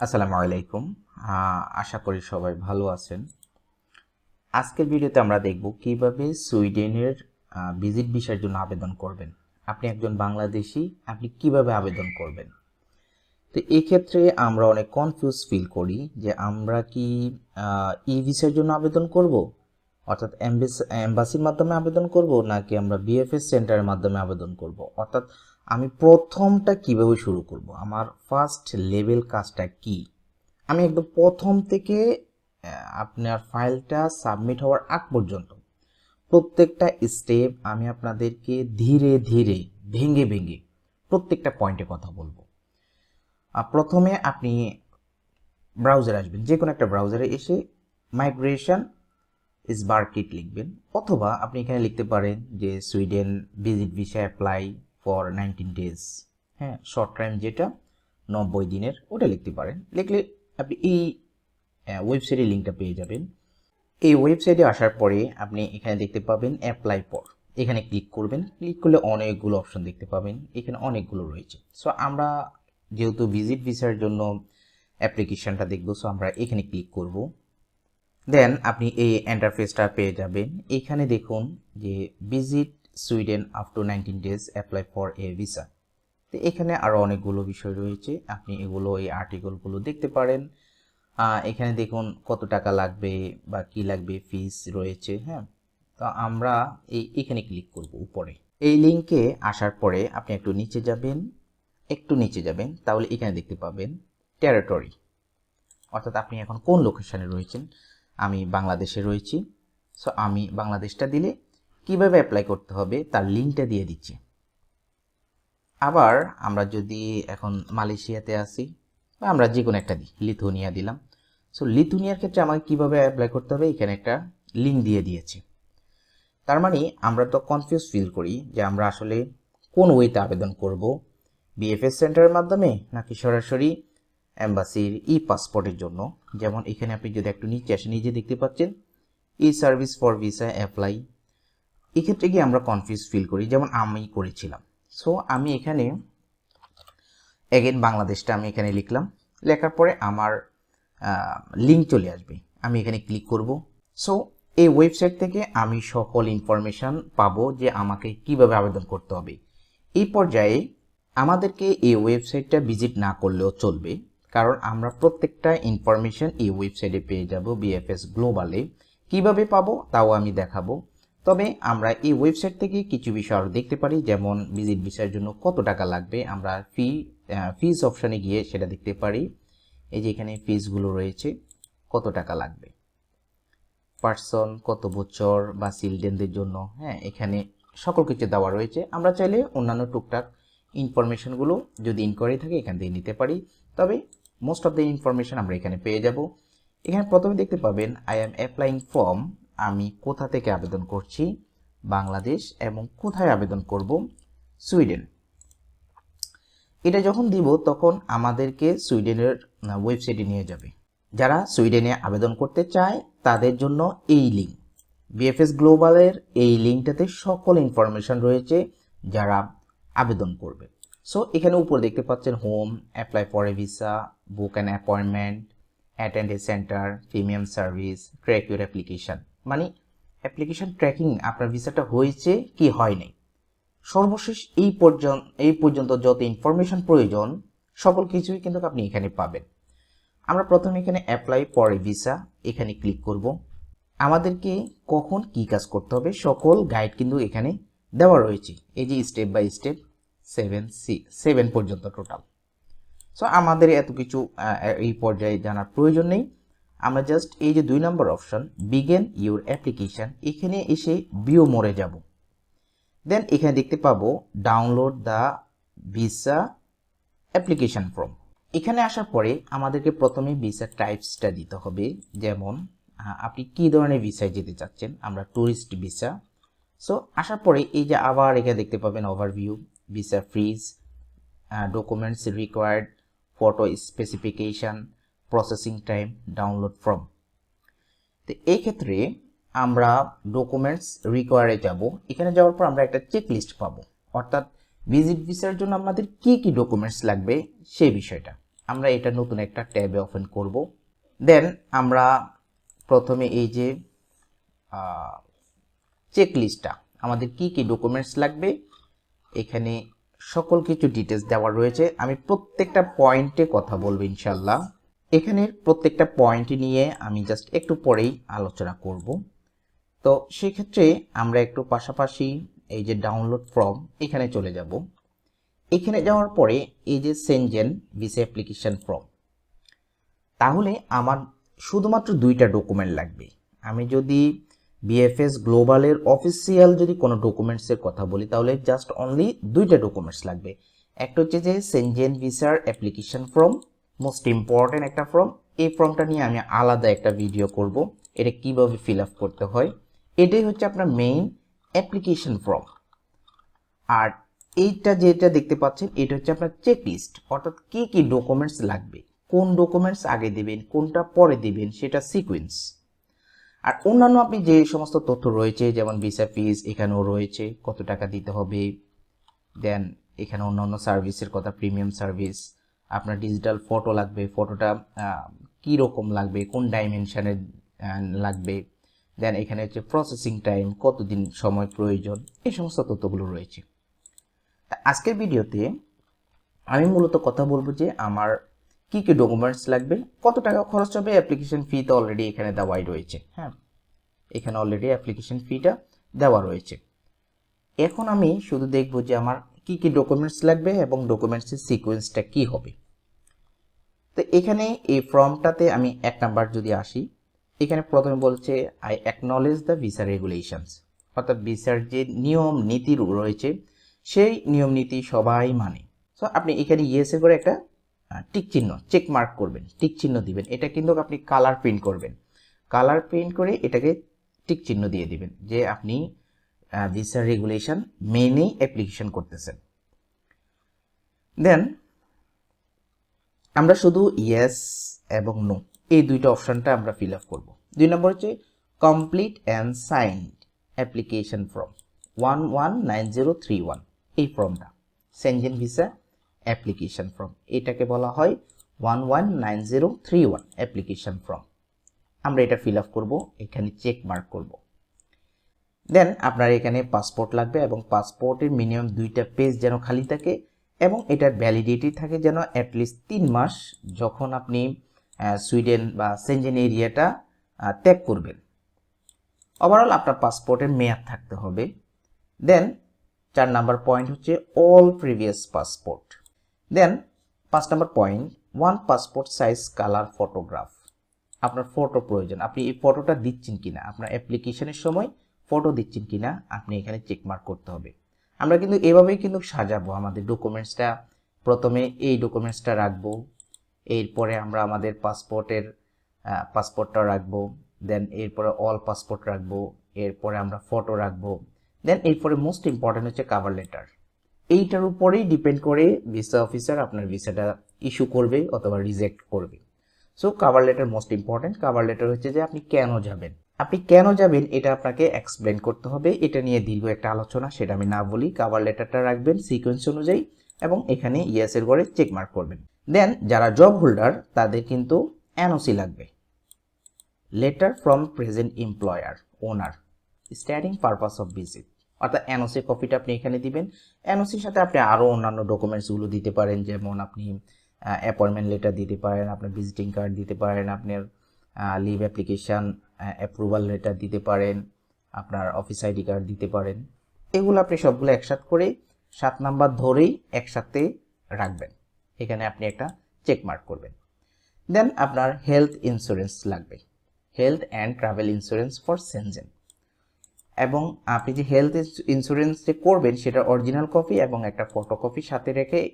আসসালামু আলাইকুম। আশা করি সবাই ভালো আছেন। আজকের ভিডিওতে আমরা দেখব কীভাবে সুইডেনের ভিজিট ভিসার জন্য আবেদন করবেন। আপনি একজন বাংলাদেশি, আপনি কীভাবে আবেদন করবেন? তো এই ক্ষেত্রে আমরা অনেক কনফিউজ ফিল করি যে আমরা কি ই ভিসার জন্য আবেদন করব? অর্থাৎ এম্বাসির মাধ্যমে আবেদন করব, নাকি আমরা বিএফএস সেন্টারের মাধ্যমে আবেদন করব? অর্থাৎ আমি প্রথমটা কীভাবে শুরু করব? আমার ফার্স্ট লেভেল কাজটা কি? আমি একদম প্রথম থেকে আপনার ফাইলটা সাবমিট হওয়ার আগ পর্যন্ত প্রত্যেকটা স্টেপ আমি আপনাদেরকে ধীরে ধীরে, ভেঙে ভেঙে প্রত্যেকটা পয়েন্টে কথা বলব। প্রথমে আপনি ব্রাউজার আসবেন যে কোনো একটা ব্রাউজারে এসে মাইগ্রেশন ইস বার্কিট লিখবেন, অথবা আপনি এখানে লিখতে পারেন যে Sweden visit visa apply for nineteen days হ্যাঁ শর্ট টাইম যেটা, নব্বই দিনের, ওটা লিখতে পারেন। লিখলে আপনি এই ওয়েবসাইটের লিঙ্কটা পেয়ে যাবেন। এই ওয়েবসাইটে আসার পরে আপনি এখানে দেখতে পাবেন অ্যাপ্লাই ফর এখানে ক্লিক করবেন। ক্লিক করলে অনেকগুলো অপশন দেখতে পাবেন। এখানে অনেকগুলো রয়েছে। সো আমরা যেহেতু ভিজিট ভিসার জন্য অ্যাপ্লিকেশনটা দেখব সো আমরা এখানে ক্লিক করব। দেন আপনি এই এন্টারফেসটা পেয়ে যাবেন। এখানে দেখুন যে visit Sweden up to nineteen days apply for a visa তো এখানে আরও অনেকগুলো বিষয় রয়েছে। আপনি এগুলো, এই আর্টিকেলগুলো দেখতে পারেন। এখানে দেখুন কত টাকা লাগবে বা কি লাগবে ফিস রয়েছে হ্যাঁ? তো আমরা এই, এখানে ক্লিক করব উপরে। এই লিঙ্কে আসার পরে আপনি একটু নিচে যাবেন। একটু নিচে যাবেন, তাহলে এখানে দেখতে পাবেন টেরিটরি অর্থাৎ আপনি এখন কোন লোকেশানে রয়েছেন? আমি বাংলাদেশে রয়েছি। সো আমি বাংলাদেশটা দিলে কীভাবে অ্যাপ্লাই করতে হবে তার লিঙ্কটা দিয়ে দিচ্ছি। আবার আমরা যদি এখন মালয়েশিয়াতে আসি বা আমরা যে কোনো একটা দিই, লিথুনিয়া দিলাম। সো লিথুনিয়ার ক্ষেত্রে আমাকে কীভাবে অ্যাপ্লাই করতে হবে, এখানে একটা লিঙ্ক দিয়ে দিয়েছি। তার মানে আমরা তো কনফিউজ ফিল করি যে আমরা আসলে কোন ওয়েতে আবেদন করব বিএফএস সেন্টারের মাধ্যমে, নাকি সরাসরি অ্যাম্বাসির ই পাসপোর্টের জন্য? যেমন এখানে আপনি যদি একটু নিচে আসেন নিজে দেখতে পাচ্ছেন E service for visa apply এক্ষেত্রে গিয়ে আমরা কনফিউজ ফিল করি, যেমন আমি করেছিলাম। সো আমি এখানে এগেন বাংলাদেশটা আমি এখানে লিখলাম। লেখার পরে আমার লিঙ্ক চলে আসবে। আমি এখানে ক্লিক করব। সো এই ওয়েবসাইট থেকে আমি সকল ইনফরমেশান পাবো যে আমাকে কীভাবে আবেদন করতে হবে। এই পর্যায়ে আমাদেরকে এই ওয়েবসাইটটা ভিজিট না করলেও চলবে, কারণ আমরা প্রত্যেকটা ইনফরমেশন এই ওয়েবসাইটে পেয়ে যাব বিএফএস গ্লোবালে কীভাবে পাবো, তাও আমি দেখাবো। তবে আমরা এই ওয়েবসাইট থেকে কিছু বিষয় আরও দেখতে পারি, যেমন ভিজিট ভিসার জন্য কত টাকা লাগবে, আমরা ফি ফিজ অপশানে গিয়ে সেটা দেখতে পারি। এই যে এখানে ফিজগুলো রয়েছে, কত টাকা লাগবে? পার্সন কত বছর বা চিলড্রেনদের জন্য হ্যাঁ এখানে সকল কিছু দেওয়া রয়েছে। আমরা চাইলে অন্যান্য টুকটাক ইনফরমেশনগুলো যদি ইনকোয়ারি থাকে, এখান থেকে নিতে পারি। তবে মোস্ট অফ দ্য ইনফরমেশন আমরা এখানে পেয়ে যাব। এখানে প্রথমে দেখতে পাবেন আই অ্যাম অ্যাপ্লাইং ফর্ম আমি কোথা থেকে আবেদন করছি, বাংলাদেশ, এবং কোথায় আবেদন করব, সুইডেন। এটা যখন দিব, তখন আমাদেরকে সুইডেনের ওয়েবসাইটে নিয়ে যাবে। যারা সুইডেনে আবেদন করতে চায়, তাদের জন্য এই লিঙ্ক। বিএফএস গ্লোবালের এই লিঙ্কটাতে সকল ইনফরমেশন রয়েছে, যারা আবেদন করবে। সো, এখানে উপর দেখতে পাচ্ছেন home, apply for a visa, book an appointment attend a centre, premium service, track your application. মানে অ্যাপ্লিকেশন ট্র্যাকিং আপনার ভিসাটা হয়েছে কি হয়নি। সর্বশেষ এই পর্যন্ত এই পর্যন্ত যত ইনফরমেশন প্রয়োজন, সকল কিছুই কিন্তু আপনি এখানে পাবেন। আমরা প্রথমে এখানে অ্যাপ্লাই পরে ভিসা এখানে ক্লিক করব। আমাদেরকে কখন কি কাজ করতে হবে, সকল গাইড কিন্তু এখানে দেওয়া রয়েছে। এই যে step by step seven C seven পর্যন্ত টোটাল সো আমাদের এত কিছু এই পর্যায়ে জানার প্রয়োজন নেই। আমরা জাস্ট এই যে দুই নম্বর অপশন বিগেন ইউর অ্যাপ্লিকেশন এখানে এসে বিও মোড়ে যাব। দেন এখানে দেখতে পাবো download the visa application form এখানে আসার পরে আমাদেরকে প্রথমে ভিসা টাইপসটা দিতে হবে। যেমন আপনি কি ধরনের ভিসায় যেতে চাচ্ছেন? আমরা ট্যুরিস্ট ভিসা সো আসার পরে এই যে আবার এখানে দেখতে পাবেন overview visa fees documents required photo specification processing time download form তো এই ক্ষেত্রে আমরা ডকুমেন্টস রিকোয়ারে যাব। এখানে যাওয়ার পর আমরা একটা চেক লিস্ট পাবো। অর্থাৎ ভিজিট ভিসার জন্য আমাদের কি কি ডকুমেন্টস লাগবে সেই বিষয়টা। আমরা এটা নতুন একটা ট্যাবে ওপেন করব। দেন আমরা প্রথমে এই যে চেক লিস্টটা আমাদের কি কি ডকুমেন্টস লাগবে, এখানে সকল কিছু ডিটেলস দেওয়া রয়েছে। আমি প্রত্যেকটা পয়েন্টে কথা বলব ইনশাল্লাহ এখানের প্রত্যেকটা পয়েন্ট নিয়ে আমি জাস্ট একটু পরেই আলোচনা করব। তো সেক্ষেত্রে আমরা একটু পাশাপাশি এই যে ডাউনলোড ফর্ম এখানে চলে যাব। এখানে যাওয়ার পরে এই যে সেনজেন ভিসা অ্যাপ্লিকেশন ফর্ম তাহলে আমার শুধুমাত্র দুইটা ডকুমেন্ট লাগবে। আমি যদি বিএফএস গ্লোবালের অফিসিয়াল যদি কোনো ডকুমেন্টসের কথা বলি, তাহলে জাস্ট অনলি দুইটা ডকুমেন্টস লাগবে। একটা হচ্ছে যে সেনজেন ভিসার অ্যাপ্লিকেশন ফর্ম মোস্ট ইম্পর্ট্যান্ট একটা ফর্ম এই ফর্মটা নিয়ে আমি আলাদা একটা ভিডিও করব। এটা কীভাবে ফিল আপ করতে হয়? এটাই হচ্ছে আপনার মেইন অ্যাপ্লিকেশন ফর্ম আর এইটা যেটা দেখতে পাচ্ছেন, এটা হচ্ছে আপনার চেক লিস্ট অর্থাৎ কি কি ডকুমেন্টস লাগবে? কোন ডকুমেন্টস আগে দিবেন, কোনটা পরে দিবেন, সেটা সিকোয়েন্স আর অন্যান্য আপনি যে সমস্ত তথ্য রয়েছে, যেমন ভিসা ফিস এখানেও রয়েছে, কত টাকা দিতে হবে দেন এখানে অন্যান্য সার্ভিসের কথা প্রিমিয়াম সার্ভিস আপনার ডিজিটাল ফটো লাগবে ফটোটা কী রকম লাগবে, কোন ডাইমেনশনের লাগবে দেন এখানে হচ্ছে প্রসেসিং টাইম কতদিন সময় প্রয়োজন, এই সমস্ত তথ্যগুলো রয়েছে। তা আজকের ভিডিওতে আমি মূলত কথা বলব যে আমার কি কি ডকুমেন্টস লাগবে, কত টাকা খরচ হবে অ্যাপ্লিকেশন ফি তো অলরেডি এখানে দেওয়াই রয়েছে হ্যাঁ? এখানে অলরেডি অ্যাপ্লিকেশন ফিটা দেওয়া রয়েছে। এখন আমি শুধু দেখব যে আমার কি কি ডকুমেন্টস লাগবে এবং ডকুমেন্টসের সিকোয়েন্সটা কি হবে? তো এখানে এই ফর্মটাতে আমি এক নাম্বার যদি আসি, এখানে প্রথমে বলছে I acknowledge the visa regulations অর্থাৎ ভিসার যে নিয়ম নীতি রয়েছে, সেই নিয়ম নীতি সবাই মানে। সো আপনি এখানে ইয়েসে করে একটা টিক চিহ্ন চেক মার্ক করবেন টিক চিহ্ন দিবেন। এটা কিন্তু আপনি কালার প্রিন্ট করবেন। কালার প্রিন্ট করে এটাকে টিক চিহ্ন দিয়ে দিবেন যে আপনি ভিসা রেগুলেশন মেনেই অ্যাপ্লিকেশন করতেছেন দেন আমরা শুধু ইয়েস এবং নো এই দুইটা অপশনটা আমরা ফিল আপ করব। দুই নম্বর হচ্ছে complete and signed application form one one nine zero three one এই ফর্মটা সেনজেন ভিসা অ্যাপ্লিকেশন ফর্ম এটাকে বলা হয় one one nine zero three one application form আমরা এটা ফিল আপ করব, এখানে চেক মার্ক করব। দেন আপনার এখানে পাসপোর্ট লাগবে এবং পাসপোর্টের মিনিমাম দুইটা পেজ যেন খালি থাকে এবং এটার ভ্যালিডিটি থাকে যেন অ্যাটলিস্ট তিন মাস যখন আপনি সুইডেন বা সেঞ্জেন এরিয়াটা ত্যাগ করবেন। ওভারঅল আপনার পাসপোর্টের মেয়াদ থাকতে হবে। দেন চার নাম্বার পয়েন্ট হচ্ছে অল প্রিভিয়াস পাসপোর্ট দেন পাঁচ number point one passport size colour photograph আপনার ফটো প্রয়োজন। আপনি এই ফটোটা দিচ্ছেন কিনা? আপনার অ্যাপ্লিকেশনের সময় ফটো দিচ্ছেন কিনা আপনি এখানে চেক মার্ক করতে হবে। আমরা কিন্তু এভাবেই কিন্তু সাজাবো আমাদের ডকুমেন্টসটা প্রথমে এই ডকুমেন্টসটা রাখব, এরপরে আমরা আমাদের পাসপোর্টের পাসপোর্টটা রাখব দেন এরপরে অল পাসপোর্ট রাখব, এরপরে আমরা ফটো রাখব দেন এরপরে মোস্ট ইম্পর্টেন্ট হচ্ছে কাভার লেটার এইটার উপরেই ডিপেন্ড করে ভিসা অফিসার আপনার ভিসাটা ইস্যু করবে অথবা রিজেক্ট করবে। So cover letter most important cover letter হচ্ছে যে আপনি কেন যাবেন। আপনি কেন যাবেন এটা আপনাকে এক্সপ্লেন করতে হবে। এটা নিয়ে দীর্ঘ একটা আলোচনা, সেটা আমি না বলি। কাভার লেটারটা রাখবেন সিকোয়েন্স অনুযায়ী, এবং এখানে ইয়েসের ঘরে চেক মার্ক করবেন। দেন যারা জব হোল্ডার তাদের কিন্তু এনওসি লাগবে। Letter from present employer owner starting purpose of visit অর্থাৎ এনওসি কপিটা আপনি এখানে দিবেন। এনওসির সাথে আপনি আরও অন্যান্য ডকুমেন্টসগুলো দিতে পারেন, যেমন আপনি অ্যাপয়েন্টমেন্ট লেটার দিতে পারেন, আপনার ভিজিটিং কার্ড দিতে পারেন, আপনার লিভ অ্যাপ্লিকেশান অ্যাপ্রুভাল লেটার দিতে পারেন, আপনার অফিস আইডি কার্ড দিতে পারেন। এগুলো আপনি সবগুলো একসাথে করে সাত নাম্বার ধরেই একসাথে রাখবেন। এখানে আপনি একটা চেক মার্ক করবেন। দেন আপনার হেলথ ইন্স্যুরেন্স লাগবে। Health and travel insurance for Schengen এবং আপনি যে হেলথ ইন্স্যুরেন্স যে করবেন, সেটা অরিজিনাল কপি এবং একটা ফটোকপি সাথে রেখে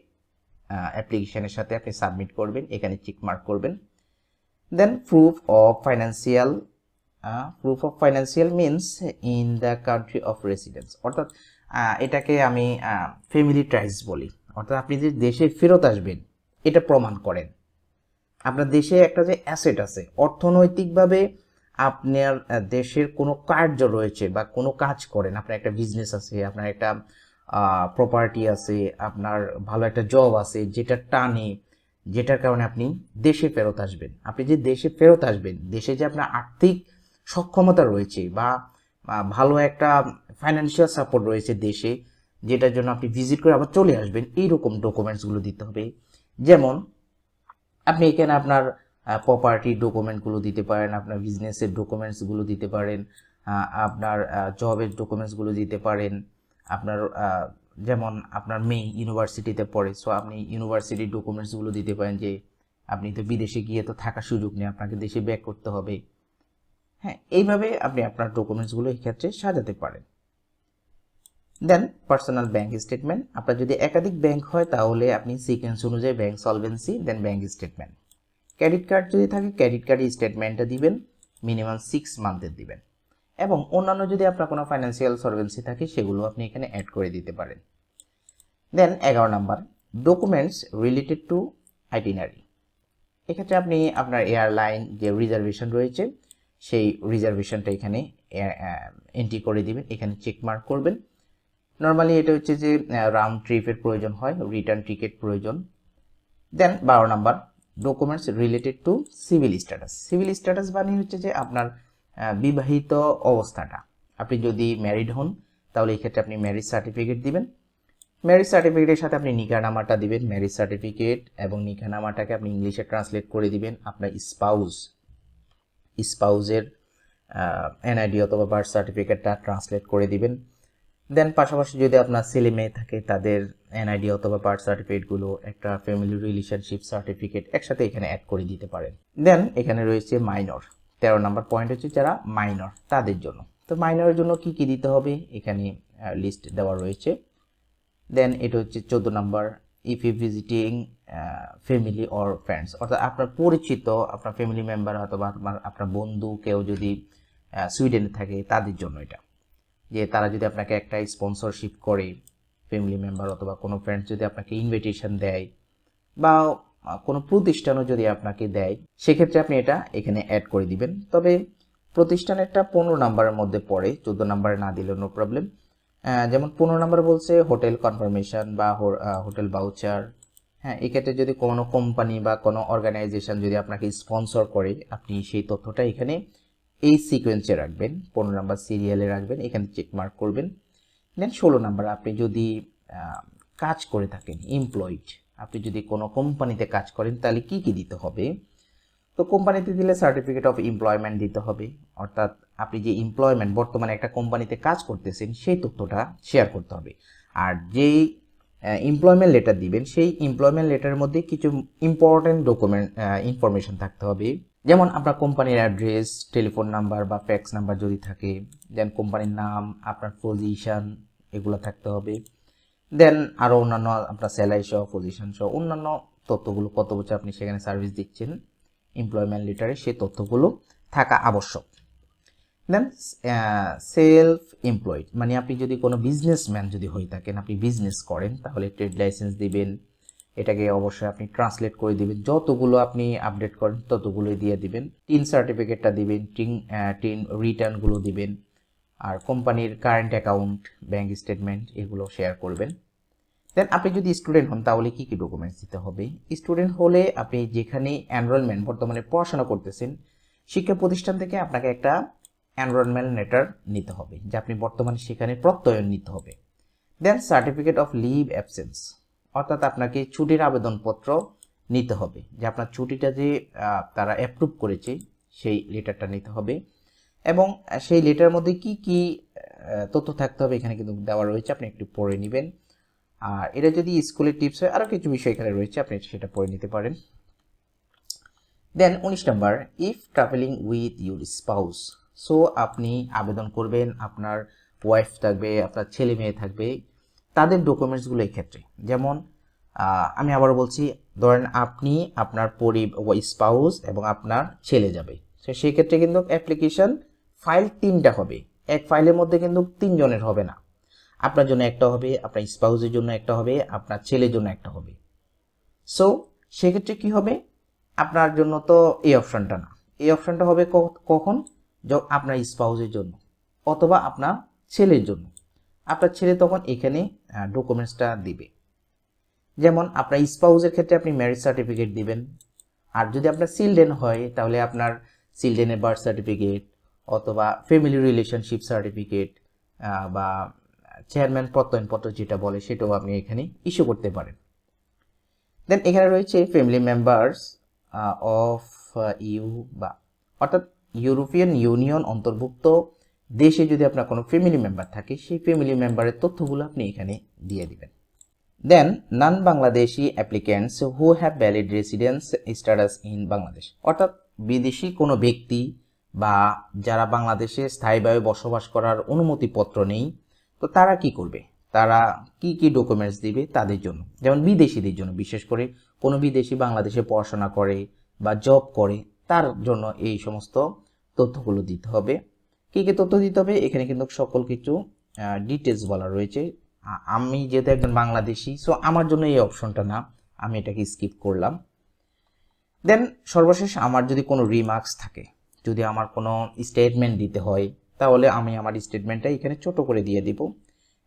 অ্যাপ্লিকেশনের সাথে আপনি সাবমিট করবেন। এখানে চেক মার্ক করবেন। Then proof of financial proof of financial means in the country of residence অর্থাৎ এটাকে আমি ফ্যামিলি ট্রাইস বলি। অর্থাৎ, আপনি যে দেশে ফেরত আসবেন, এটা প্রমাণ করেন। আপনার দেশে একটা যে অ্যাসেট আছে, অর্থনৈতিকভাবে আপনার দেশের কোনো কার্য রয়েছে বা কোনো কাজ করেন, আপনার একটা বিজনেস আছে, আপনার একটা প্রপার্টি আছে, আপনার ভালো একটা জব আছে, যেটা টানে, যেটার কারণে আপনি দেশে ফেরত আসবেন। আপনি যে দেশে ফেরত আসবেন, দেশে যে আপনার আর্থিক সক্ষমতা রয়েছে বা ভালো একটা ফাইন্যান্সিয়াল সাপোর্ট রয়েছে দেশে, যেটার জন্য আপনি ভিজিট করে আবার চলে আসবেন, এইরকম ডকুমেন্টসগুলো দিতে হবে। যেমন, আপনি এখানে আপনার প্রপার্টির ডকুমেন্টগুলো দিতে পারেন, আপনার বিজনেসের ডকুমেন্টসগুলো দিতে পারেন আপনার জবের ডকুমেন্টসগুলো দিতে পারেন, আপনার যেমন আপনার মেয়ে ইউনিভার্সিটিতে পড়ে সো আপনি ইউনিভার্সিটির ডকুমেন্টসগুলো দিতে পারেন যে, আপনি তো বিদেশে গিয়ে তো থাকার সুযোগ নেই, আপনাকে দেশে ব্যাক করতে হবে। হ্যাঁ। এইভাবে আপনি আপনার ডকুমেন্টসগুলো এই ক্ষেত্রে সাজাতে পারেন। দেন পার্সোনাল ব্যাংক স্টেটমেন্ট আপনার যদি একাধিক ব্যাংক হয়, তাহলে আপনি সিকোয়েন্স অনুযায়ী bank solvency then bank statement credit card যদি থাকে ক্রেডিট কার্ডের স্টেটমেন্টটা দিবেন মিনিমাম সিক্স মান্থের দিবেন। এবং অন্যান্য যদি আপনার কোনো ফাইন্যান্সিয়াল সলভেন্সি থাকে, সেগুলো আপনি এখানে অ্যাড করে দিতে পারেন। দেন এগারো number documents related to itinerary এক্ষেত্রে আপনি আপনার এয়ারলাইন যে রিজার্ভেশন রয়েছে সেই রিজার্ভেশনটা এখানে এন্ট্রি করে দিবেন, এখানে চেক মার্ক করবেন। নর্মালি এটা হচ্ছে যে রাউন্ড ট্রিপের প্রয়োজন হয় রিটার্ন টিকিট প্রয়োজন। দেন বারো number documents related to civil status civil status মানে হচ্ছে যে আপনার বিবাহিত অবস্থাটা। আপনি যদি ম্যারিড হন, তাহলে এই ক্ষেত্রে আপনি ম্যারিজ সার্টিফিকেট দিবেন। ম্যারিজ সার্টিফিকেটের সাথে আপনি নিকানামাটা দিবেন ম্যারিজ সার্টিফিকেট এবং নিকানামাটাকে আপনি ইংলিশে ট্রান্সলেট করে দিবেন, আপনার স্পাউস স্পাউজের এনআইডি অথবা বার্থ সার্টিফিকেটটা ট্রান্সলেট করে দিবেন। দেন পাশাপাশি যদি আপনার ছেলে মেয়ে থাকে, তাদের এনআইডি অথবা বার্থ সার্টিফিকেটগুলো একটা ফ্যামিলি রিলেশনশিপ সার্টিফিকেট একসাথে এখানে অ্যাড করে দিতে পারেন। দেন এখানে রয়েছে মাইনর তেরো নম্বর পয়েন্ট হচ্ছে যারা মাইনর তাদের জন্য। তো মাইনরের জন্য কি কি দিতে হবে? এখানে লিস্ট দেওয়া রয়েছে। দেন এটা হচ্ছে চোদ্দ number if you visiting family or friends অর্থাৎ আপনার পরিচিত, আপনার ফ্যামিলি মেম্বার অথবা আপনার আপনার বন্ধু কেউ যদি সুইডেনে থাকে, তাদের জন্য এটা। যে তারা যদি আপনাকে একটা স্পন্সরশিপ করে ফ্যামিলি মেম্বার অথবা কোনো ফ্রেন্ডস যদি আপনাকে ইনভিটেশন দেয় বা কোনো প্রতিষ্ঠানও যদি আপনাকে দেয়, সেক্ষেত্রে আপনি এটা এখানে অ্যাড করে দিবেন। তবে প্রতিষ্ঠানেরটা পনেরো নাম্বারের মধ্যে পড়ে, চোদ্দ নাম্বারে না দিলেও নো প্রবলেম যেমন পনেরো নাম্বার বলছে হোটেল কনফার্মেশন বা হোটেল বাউচার হ্যাঁ এক্ষেত্রে যদি কোনো কোম্পানি বা কোনো অর্গানাইজেশন যদি আপনাকে স্পন্সর করে, আপনি সেই তথ্যটা এখানে এই সিকোয়েন্সে রাখবেন। পনেরো নাম্বার সিরিয়ালে রাখবেন, এখানে চেক মার্ক করবেন। দেন ষোলো নাম্বার আপনি যদি কাজ করে থাকেন এমপ্লয়েড আপনি যদি কোনো কোম্পানিতে কাজ করেন, তাহলে কি কি দিতে হবে? তো কোম্পানিতে দিলে সার্টিফিকেট অফ এমপ্লয়মেন্ট দিতে হবে। অর্থাৎ আপনি যে এমপ্লয়মেন্ট বর্তমানে একটা কোম্পানিতে কাজ করতেছেন, সেই তথ্যটা শেয়ার করতে হবে। আর যেই এমপ্লয়মেন্ট লেটার দিবেন, সেই এমপ্লয়মেন্ট লেটারের মধ্যে কিছু ইম্পর্টেন্ট ডকুমেন্ট ইনফরমেশন থাকতে হবে। যেমন আপনার কোম্পানির অ্যাড্রেস টেলিফোন নাম্বার বা ফ্যাক্স নাম্বার যদি থাকে দেন কোম্পানির নাম, আপনার পজিশন এগুলো থাকতে হবে। দেন আরও অন্যান্য, আপনার স্যালারি সহ পজিশন সহ অন্যান্য তথ্যগুলো, কত বছর আপনি সেখানে সার্ভিস দিচ্ছেন। এমপ্লয়মেন্ট লেটারে সেই তথ্যগুলো থাকা আবশ্যক। দেন সেলফ এমপ্লয়েড মানে আপনি যদি কোনো বিজনেসম্যান যদি হয়ে থাকেন, আপনি বিজনেস করেন, তাহলে ট্রেড লাইসেন্স দিবেন, এটাকে অবশ্যই আপনি ট্রান্সলেট করে দিবেন। যতগুলো আপনি আপডেট করেন, ততগুলোই দিয়ে দিবেন। টিন সার্টিফিকেটটা দিবেন টিন টিন রিটার্নগুলো দিবেন, আর কোম্পানির কারেন্ট অ্যাকাউন্ট ব্যাংক স্টেটমেন্ট এগুলো শেয়ার করবেন। দেন আপনি যদি স্টুডেন্ট হন, তাহলে কি কি ডকুমেন্টস দিতে হবে? স্টুডেন্ট হলে আপনি যেখানে এনরোলমেন্ট বর্তমানে পড়াশোনা করতেছেন, শিক্ষা প্রতিষ্ঠান থেকে আপনাকে একটা এনরোলমেন্ট লেটার নিতে হবে, যে আপনি বর্তমানে সেখানে প্রত্যয়ন নিতে হবে। Then certificate of leave absence অর্থাৎ আপনাকে ছুটির আবেদনপত্র নিতে হবে, যে আপনার ছুটিটা যে তারা অ্যাপ্রুভ করেছে, সেই লেটারটা নিতে হবে। এবং সেই লেটারের মধ্যে কি কি তথ্য থাকতে হবে, এখানে কিন্তু দেওয়া রয়েছে, আপনি একটু পড়ে নেবেন। আর এটা যদি স্কুলের টিপস হয় আরও কিছু বিষয় এখানে রয়েছে, আপনি সেটা পড়ে নিতে পারেন। দেন উনিশ number if travelling with your spouse so আপনি আবেদন করবেন, আপনার ওয়াইফ থাকবে, আপনার ছেলে মেয়ে থাকবে, তাদের ডকুমেন্টসগুলো ক্ষেত্রে যেমন আমি আবারও বলছি, ধরেন আপনি আপনার পরি স্পাউস এবং আপনার ছেলে যাবে। তো সেই ক্ষেত্রে কিন্তু অ্যাপ্লিকেশন ফাইল তিনটা হবে। এক ফাইলের মধ্যে কিন্তু তিনজনের হবে না। আপনার জন্য একটা হবে, আপনার স্পাউসের জন্য একটা হবে, আপনার ছেলের জন্য একটা হবে। সো সেক্ষেত্রে কি হবে? আপনার জন্য তো এই অপশানটা না। এই অপশনটা হবে কখন? আপনার স্পাউসের জন্য অথবা আপনার ছেলের জন্য। আপনার ছেলে তখন এখানে ডকুমেন্টসটা দিবে। যেমন আপনার স্পাউসের ক্ষেত্রে আপনি ম্যারেজ সার্টিফিকেট দিবেন। আর যদি আপনার চিলড্রেন হয়, তাহলে আপনার চিলড্রেনের বার্থ সার্টিফিকেট অথবা ফ্যামিলি রিলেশনশিপ সার্টিফিকেট বা চেয়ারম্যান প্রত্যয়নপত্র যেটা বলে সেটাও আপনি এখানে ইস্যু করতে পারেন। দেন এখানে রয়েছে ফ্যামিলি মেম্বার্স অফ ইউ বা অর্থাৎ ইউরোপিয়ান ইউনিয়ন অন্তর্ভুক্ত দেশে যদি আপনার কোনো ফ্যামিলি মেম্বার থাকে, সেই ফ্যামিলি মেম্বারের তথ্যগুলো আপনি এখানে দিয়ে দিবেন। Then non Bangladeshi applicants who have valid residence status in Bangladesh অর্থাৎ বিদেশি কোনো ব্যক্তি বা যারা বাংলাদেশে স্থায়ীভাবে বসবাস করার অনুমতিপত্র নেই তো তারা কি করবে? তারা কি কি ডকুমেন্টস দিবে তাদের জন্য? যেমন বিদেশিদের জন্য, বিশেষ করে কোনো বিদেশি বাংলাদেশে পড়াশোনা করে বা জব করে, তার জন্য এই সমস্ত তথ্যগুলো দিতে হবে। কী কী তথ্য দিতে হবে? এখানে কিন্তু সকল কিছু ডিটেলস বলা রয়েছে। আমি যেহেতু একজন বাংলাদেশি সো আমার জন্য এই অপশনটা না, আমি এটাকে স্কিপ করলাম। দেন সর্বশেষ আমার যদি কোনো রিমার্কস থাকে, যদি আমার কোনো স্টেটমেন্ট দিতে হয় তাহলে আমি আমার স্টেটমেন্টটা এখানে ছোট করে দিয়ে দিব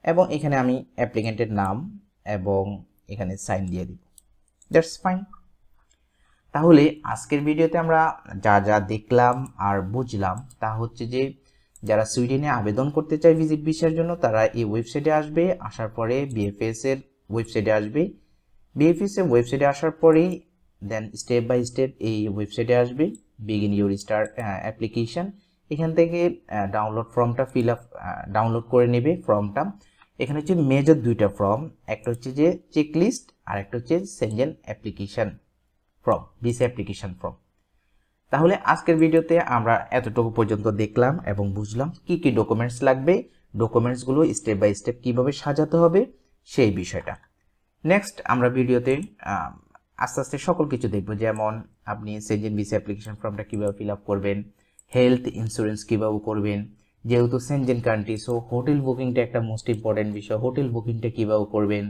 এবং এখানে আমি অ্যাপ্লিকেন্টের নাম এবং এখানে সাইন দিয়ে দিব। দ্যাটস ফাইন তাহলে আজকের ভিডিওতে আমরা যা যা দেখলাম আর বুঝলাম তা হচ্ছে যে যারা সুইডেনে আবেদন করতে চায় ভিজিট ভিসার জন্য তারা এই ওয়েবসাইটে আসবে, আসার পরে বিএফএস এর ওয়েবসাইটে আসবে। বিএফএস এর ওয়েবসাইটে আসার পরেই দেন স্টেপ বাই স্টেপ এই ওয়েবসাইটে আসবে। বিগিন ইউর স্টার অ্যাপ্লিকেশন এখান থেকে ডাউনলোড ফর্মটা ফিল আপ ডাউনলোড করে নেবে ফর্মটা এখানে হচ্ছে মেজর দুইটা ফর্ম একটা হচ্ছে যে চেকলিস্ট আর একটা হচ্ছে Schengen application form visa application form তাহলে আজকের ভিডিওতে আমরা এতটুকু পর্যন্ত দেখলাম এবং বুঝলাম কি কি ডকুমেন্টস লাগবে ডকুমেন্টসগুলো স্টেপ বাই স্টেপ কীভাবে সাজাতে হবে, সেই বিষয়টা। নেক্সট আমরা ভিডিওতে আস্তে আস্তে সকল কিছু দেখব। যেমন আপনি সেজেন ভিসা অ্যাপ্লিকেশন ফর্মটা কীভাবে ফিল আপ করবেন হেলথ ইন্স্যুরেন্স কীভাবে করবেন? যেহেতু সেনজেন কান্ট্রি সো হোটেল বুকিংটা একটা মোস্ট ইম্পর্ট্যান্ট বিষয়। হোটেল বুকিংটা কীভাবে করবেন?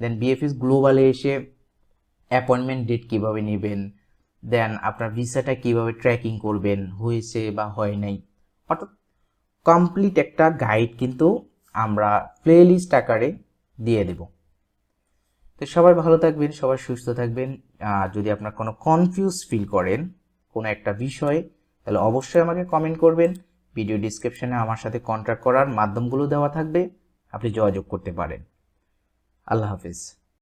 দেন বিএফএস গ্লোবালে এসে অ্যাপয়েন্টমেন্ট ডেট কীভাবে নেবেন? দেন আপনার ভিসাটা কীভাবে ট্র্যাকিং করবেন? হয়েছে বা হয় নাই? অর্থাৎ কমপ্লিট একটা গাইড কিন্তু আমরা প্লেলিস্ট আকারে দিয়ে দেব। তো সবাই ভালো থাকবেন, সবাই সুস্থ থাকবেন। যদি আপনার কোনো কনফিউজ ফিল করেন, কোনো একটা বিষয়ে তাহলে অবশ্যই আমাকে কমেন্ট করবেন ভিডিও ডিসক্রিপশনে আমার সাথে কন্ট্যাক্ট করার মাধ্যমগুলো দেওয়া থাকবে, আপনি যোগাযোগ করতে পারেন। আল্লাহ হাফিজ।